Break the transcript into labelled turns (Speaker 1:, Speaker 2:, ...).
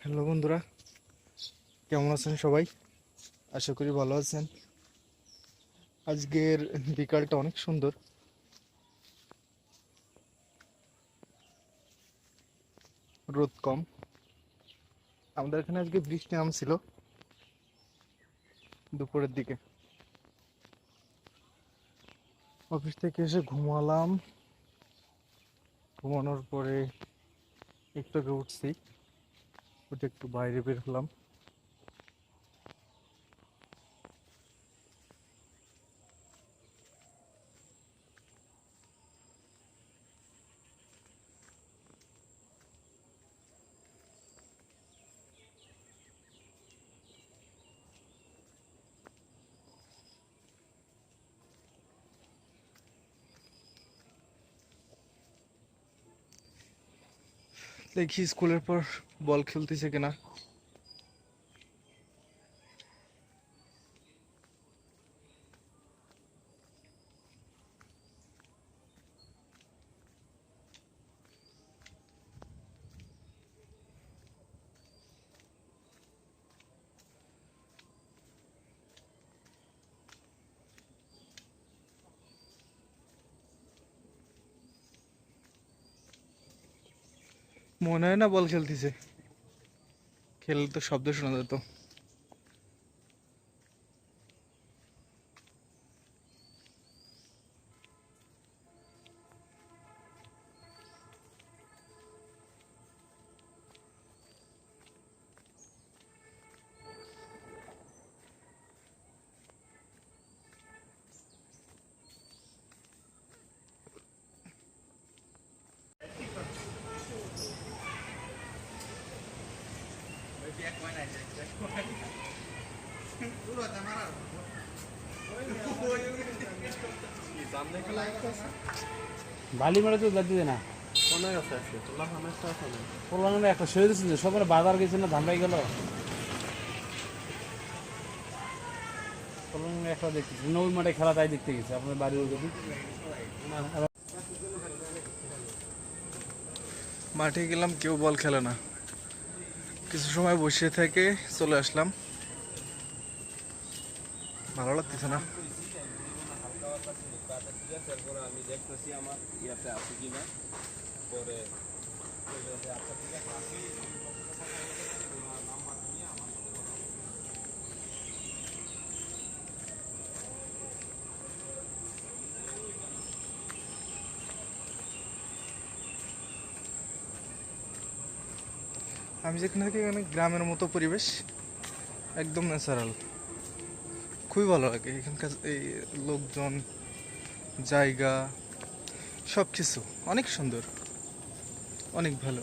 Speaker 1: Hello বন্ধুরা, কেমন আছেন সবাই? আশা করি ভালো আছেন। আজকের বিকালটা অনেক সুন্দর। রোদ কম। আমাদের এখানে আজকে বৃষ্টি নামছিল দুপুরের দিকে। অফিস থেকে এসে ঘুমালাম। ঘুমানোর পরে একটু উঠছি। উঠে একটু বাইরে বের হলাম। দেখি স্কুলের পর বল খেলতেছে কিনা। মনে হয় না বল খেলতেছে। খেলে তো শব্দ শোনা যেত
Speaker 2: বালি মারে তো বাদ দিবে না।
Speaker 3: অনেক আছে আজকে তোলা অনেকটা আছে না?
Speaker 2: পোলানো একটা সরে দিচ্ছে সকালে বাজার গেছে না ধান পাই গেল একটা দেখতেছি নবী মাঠে খেলা তাই দেখতে গেছে আপনার বাড়ির দিকে।
Speaker 1: মাঠে গেলাম কেউ বল খেলে না। কিছু সময় বসে থেকে চলে আসলাম। ভালো লাগতেছে না?
Speaker 3: পরে
Speaker 1: আমি যেখানে থাকি, এখানে গ্রামের মতো পরিবেশ, একদম ন্যাচারাল খুবই ভালো লাগে এখানকার এই লোকজন, জায়গা সব কিছু অনেক সুন্দর, অনেক ভালো।